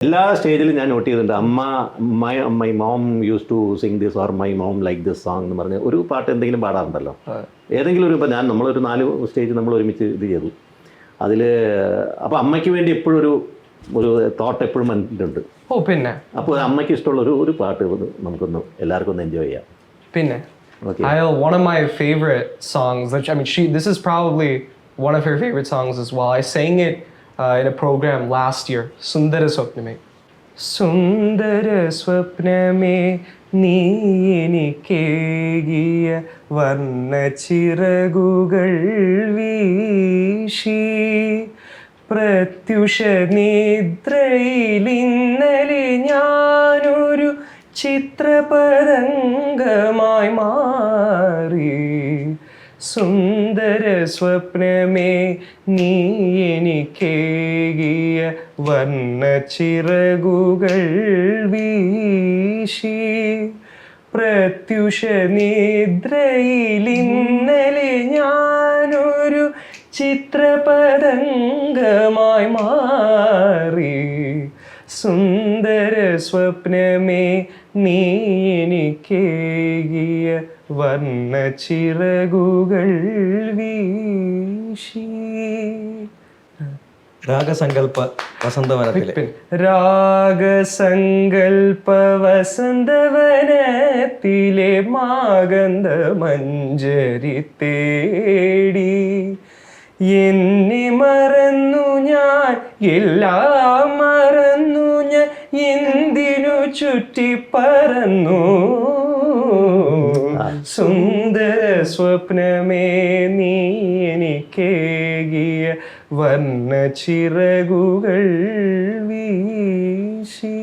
എല്ലാ സ്റ്റേജിലും ഞാൻ നോട്ട് ചെയ്തിട്ടുണ്ട് അമ്മ my my mom use to sing this or my mom like this song എന്ന് പറഞ്ഞ് ഒരു പാട്ട് എന്തെങ്കിലും പാടാറുണ്ടല്ലോ ഏതെങ്കിലും ഒരു ഇപ്പം ഞാൻ നമ്മളൊരു നാല് സ്റ്റേജ് നമ്മൾ ഒരുമിച്ച് ഇത് ചെയ്തു അതിൽ അപ്പോൾ അമ്മയ്ക്ക് വേണ്ടി എപ്പോഴും ഒരു ഒരു തോട്ട് എപ്പോഴും മനസ്സിലുണ്ട് ഓ പിന്നെ അപ്പോൾ അമ്മയ്ക്ക് ഇഷ്ടമുള്ള ഒരു ഒരു പാട്ട് നമുക്കൊന്ന് എല്ലാവർക്കും ഒന്ന് എൻജോയ് ചെയ്യാം പിന്നെ Okay. I one of my favorite songs. Which I mean, she. This is probably one of her favorite songs as well. I sang it uh, in a program last year. Sundara Swapname. സുന്ദര സ്വപ്നമേ നീ എനിക്കേകിയ വർണ ചിറകുകൾ വീശി പ്രത്യുഷ നിദ്രയിൽ ഇന്നലെ ഞാനൊരു ചിത്രപതംഗമായി സുന്ദര സ്വപ്നമേ നീ എനിക്കേകിയ വർണ ചിറകുകൾ വീശി. പ്രത്യുഷ നിദ്രയിലിന്നലെ ഞാനൊരു ചിത്രപതംഗമായി മാറി. സുന്ദര സ്വപ്നമേ നീ എനിക്കേകിയ വർണ ചിറകുകൾ വീശി. രാഗസങ്കല്പ വസന്തവനത്തിലെ. രാഗസങ്കല്പ വസന്തവനത്തിലെ മാഗന്ധ മഞ്ജരി തേടി. എന്നെ മറന്നു ഞാൻ എല്ലാം മറന്നു എന്തിനു ചുറ്റി പറന്നു? സുന്ദര സ്വപ്നമേ നീ എനിക്കേകിയ വർണ ചിറകുകൾ വീശി.